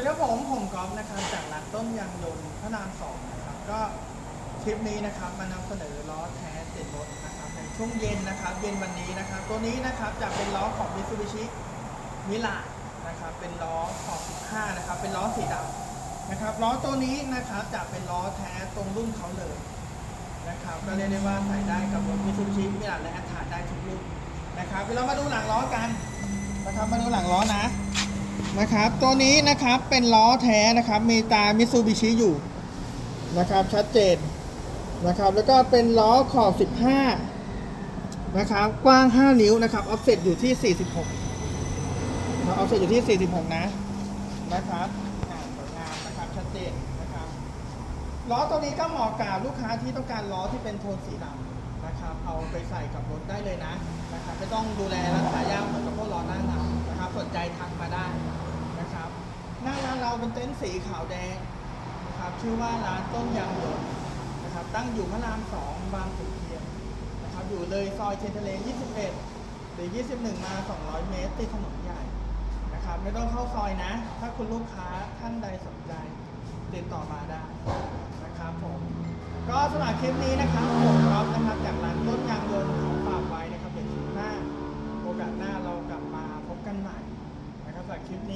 วัสดีครับผมผมกอล์ฟนะครับจากร้านต้นยางยนต์พระรามสองนะครับก็คลิปนี้นะครับมานำเสนอล้อแท้ติดรถนะครับในช่วงเย็นนะครับ เย็นวันนี้นะครับ ตัวนี้นะครับจะเป็นล้อของ Mitsubishi มิลานะครับเป็นล้อขอบ15นะครับเป็นล้อสีดำนะครับล้อตัวนี้นะครับจะเป็นล้อแท้ตรงรุ่นเขาเลยนะครับก็เรียกได้ว่าใส่ได้กับรถ Mitsubishi มิลาและอัฐาได้ทุกรุ่นนะครับเรามาดูหลังล้อกันนะครับมาดูหลังล้อนะ นะครับ ตัวนี้นะครับเป็นล้อแท้นะครับ มีตามิ t ซูบิชิอยู่นะครับ ชัดเจนนะครับ แล้วก็เป็นล้อขอบ 15 นะครับ กว้าง 5 นิ้วนะครับ ออฟเซ็ตอยู่ที่ 46ออฟเซ็ตอยู่ที่ 46 นะ นะครับสวยงามนะครับ ชัดเจนนะครับ ล้อตัวนี้ก็เหมาะกับลูกค้าที่ต้องการล้อที่เป็นโทนสีดำนะครับ เอาไปใส่กับรถได้เลยนะ นะครับ ไม่ต้องดูแลรักษายากเหมือนกับพวกล้อหน้าเงานะครับ สนใจทักมาได้ นะครับหน้าร้าน เราเป็นเต็นท์สีขาวแดงนะครับชื่อว่าร้านต้นยางยนต์นะครับตั้งอยู่พระรามสองบางขุนเทียนนะครับอยู่เลยซอยเทียนทะเล 21 หรือ 21 มา 200 เมตรติดถนนใหญ่นะครับไม่ต้องเข้าซอยนะ ถ้าคุณลูกค้าท่านใดสนใจติดต่อมาได้นะครับผมก็สำหรับคลิปนี้นะครับผมครับนะครับจากร้าน